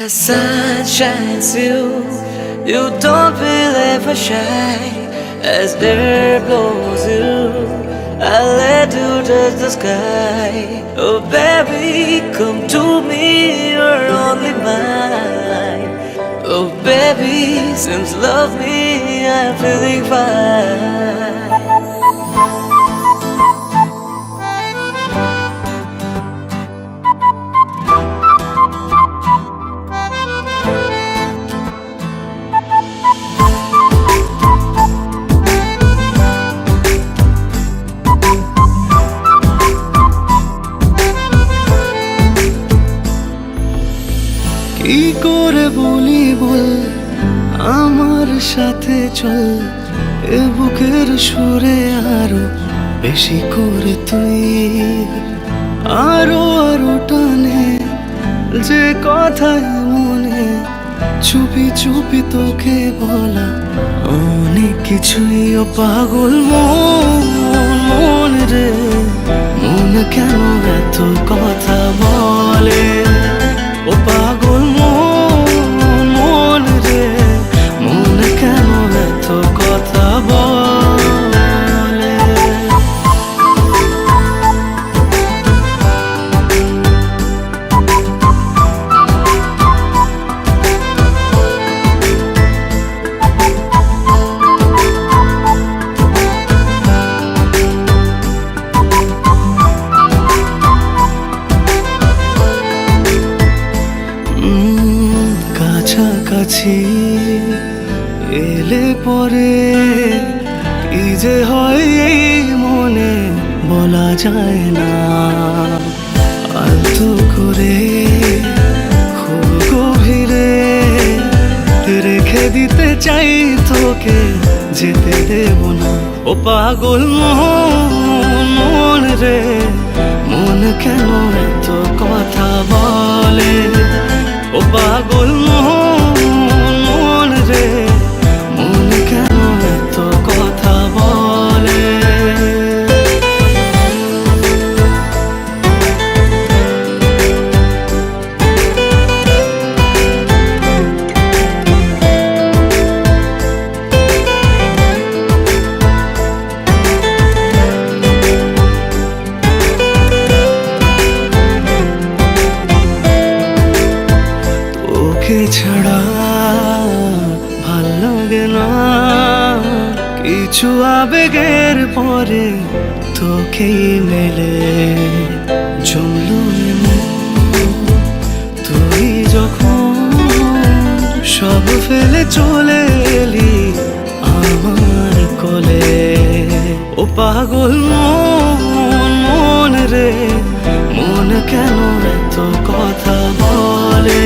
The sun shines through, you don't feel ever shy as the air blows you. I let you touch the sky. Oh, baby, come to me, you're only mine. Oh, baby, since love me, I'm feeling fine. কি করে বলি বল? আমার সাথে চল, এ বুকের সুরে আরও বেশি করে তুই। আরও আরও টানে যে কথা মনে, চুপি চুপি তোকে বলা অনেক কিছুই ও পাগল মন মন রে। মন কেন এত কথা বলে? কাছাকাছি এলে পরে কি যে হয় মনে বলা যায় না। আলতো করে খুব গভীরে রেখে দিতে চাই তোকে, যেতে দেব না। ও পাগল মন রে, মন কেন এত কথা বলে? ও পাগল কিছু আবেগের পরে তোকেই মেলে। জমলো তুই যখন সব ফেলে চলে এলি আমার কোলে, ও পাগল মন মন রে, মন কেন এত কথা বলে?